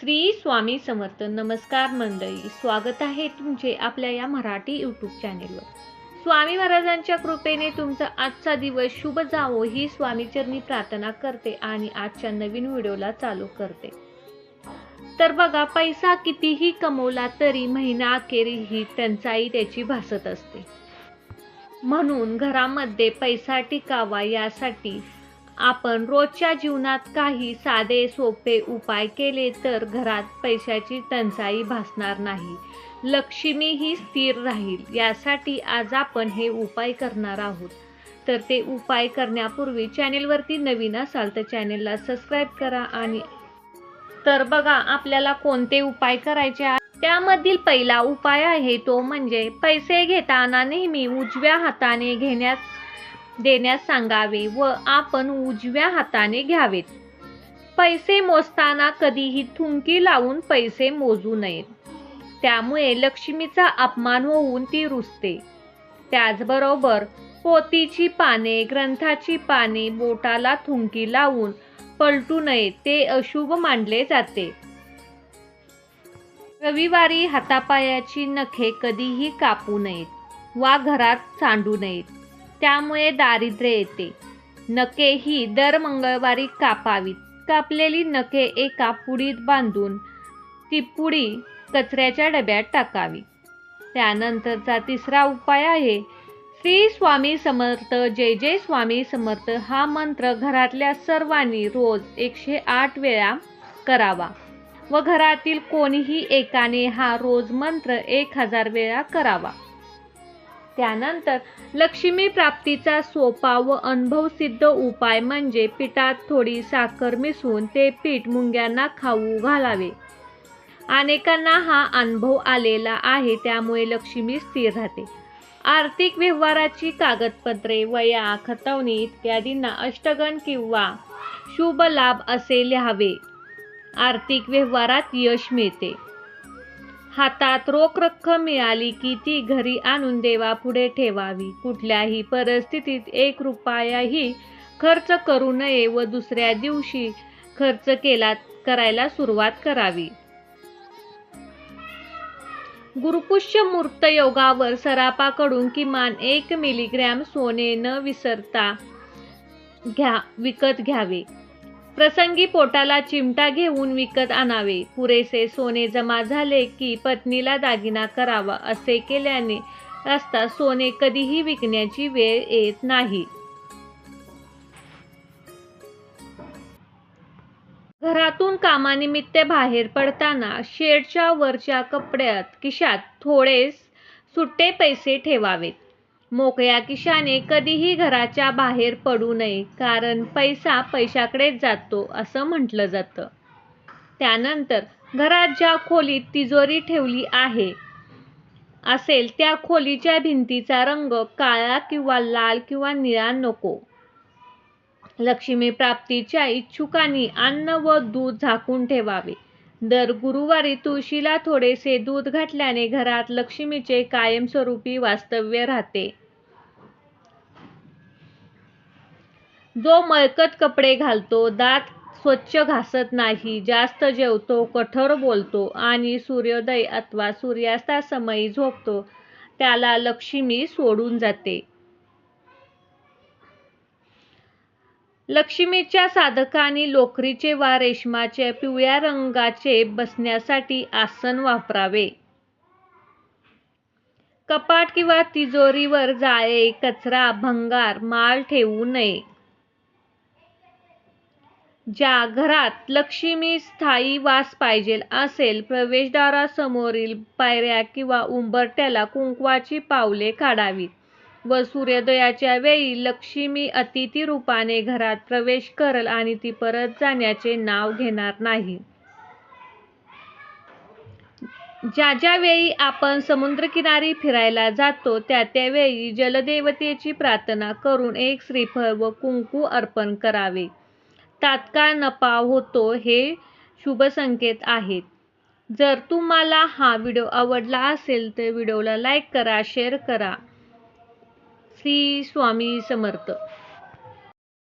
श्री स्वामी समर्थ नमस्कार मंडळी स्वागत आहे तुमचे आपल्या या मराठी यूट्यूब चॅनेलवर स्वामी महाराजांच्या कृपेने तुमचा आजचा दिवस शुभ जावो ही स्वामीचरणी प्रार्थना करते आणि आजच्या नवीन व्हिडिओला चालू करते. तर बघा पैसा कितीही कमवला तरी महिना अखेरी ही टंचाई त्याची भासत असते. म्हणून घरामध्ये पैसा टिकावा यासाठी आपण रोजच्या जीवनात काही साधे सोपे उपाय केले तर घरात पैशाची टंचाई भासणार नाही. लक्ष्मी ही स्थिर राहील यासाठी आज आपण हे उपाय करणार आहोत. तर ते उपाय करण्यापूर्वी चॅनेलवरती नवीन असाल तर चॅनेलला सबस्क्राईब करा आणि तर बघा आपल्याला कोणते उपाय करायचे आहे त्यामधील पहिला उपाय आहे तो म्हणजे पैसे घेताना नेहमी उजव्या हाताने घेण्यास देण्यास सांगावे व आपण उजव्या हाताने घ्यावेत. पैसे मोजताना कधीही थुंकी लावून पैसे मोजू नयेत. त्यामुळे लक्ष्मीचा अपमान होऊन ती रुसते. त्याचबरोबर पोतीची पाने ग्रंथाची पाने बोटाला थुंकी लावून पलटू नये ते अशुभ मानले जाते. रविवारी हातापायाची नखे कधीही कापू नयेत वा घरात सांडू नयेत. त्यामुळे दारिद्र्य येते. नखे ही दर मंगळवारी कापावीत. कापलेली नखे एका पुडीत बांधून ती पुडी कचऱ्याच्या डब्यात टाकावी. त्यानंतरचा तिसरा उपाय आहे श्री स्वामी समर्थ जय जय स्वामी समर्थ हा मंत्र घरातल्या सर्वांनी रोज एकशे आठ वेळा करावा. व घरातील कोणीही एकाने हा रोज मंत्र एक हजार वेळा करावा. त्यानंतर लक्ष्मी प्राप्तीचा सोपा व अनुभवसिद्ध उपाय म्हणजे पिठात थोडी साखर मिसळून ते पीठ मुंग्यांना खाऊ घालावे. अनेकांना हा अनुभव आलेला आहे त्यामुळे लक्ष्मी स्थिर राहते. आर्थिक व्यवहाराची कागदपत्रे वया खतवणी इत्यादींना अष्टगण किंवा शुभ लाभ असे लिहावे. आर्थिक व्यवहारात यश मिळते. हातात रोख रक्कम मिळाली की ती घरी आणून देवापुढे ठेवावी. कुठल्याही परिस्थितीत एक रुपयाही खर्च करू नये व दुसऱ्या दिवशी खर्च केला करायला सुरुवात करावी. गुरुपुष्य मूर्त योगावर सरापाकडून किमान एक मिलीग्रॅम सोने न विसरता घ्या विकत घ्यावे. प्रसंगी पोटाला चिमटा घेऊन विकत आणावे. पुरेसे सोने जमा झाले की पत्नीला दागिना करावा असे केल्याने असता सोने कधीही विकण्याची वेळ येत नाही. घरातून कामानिमित्त बाहेर पडताना शेडच्या वरच्या कपड्यात खिशात थोडे सुट्टे पैसे ठेवावेत. मोकळ्या किशाने कधीही घराच्या बाहेर पडू नये कारण पैसा पैशाकडेच जातो असं म्हटलं जातं. त्यानंतर घरात ज्या खोलीत तिजोरी ठेवली आहे असेल त्या खोलीच्या भिंतीचा रंग काळा किंवा लाल किंवा निळा नको. लक्ष्मी प्राप्तीच्या इच्छुकांनी अन्न व दूध झाकून ठेवावे. दर गुरुवारी तुळशीला थोडेसे दूध घातल्याने घरात लक्ष्मीचे कायमस्वरूपी वास्तव्य राहते. जो मळकट कपडे घालतो दात स्वच्छ घासत नाही जास्त जेवतो कठोर बोलतो आणि सूर्योदय अथवा सूर्यास्तासमयी झोपतो त्याला लक्ष्मी सोडून जाते. लक्ष्मीच्या साधकांनी लोकरीचे वा रेशमाचे पिवळ्या रंगाचे बसण्यासाठी आसन वापरावे. कपाट किंवा तिजोरीवर जाळे कचरा भंगार माल ठेवू नये. ज्या घरात लक्ष्मी स्थायी वास पाहिजे असेल प्रवेशद्वारासमोरील पायऱ्या किंवा उंबरट्याला कुंकवाची पावले काढावीत. व सूर्योदयाच्या वेळी लक्ष्मी अतिथी रूपाने घरात प्रवेश करल आणि ती परत जाण्याचे नाव घेणार नाही. ज्या ज्या वेळी आपण समुद्रकिनारी फिरायला जातो त्या त्यावेळी जलदेवतेची प्रार्थना करून एक श्रीफळ व कुंकू अर्पण करावे. तात्काळ नफा होतो हे शुभ संकेत आहेत. जर तुम्हाला हा व्हिडिओ आवडला असेल तर व्हिडिओला लाईक करा शेअर करा. श्री स्वामी समर्थ.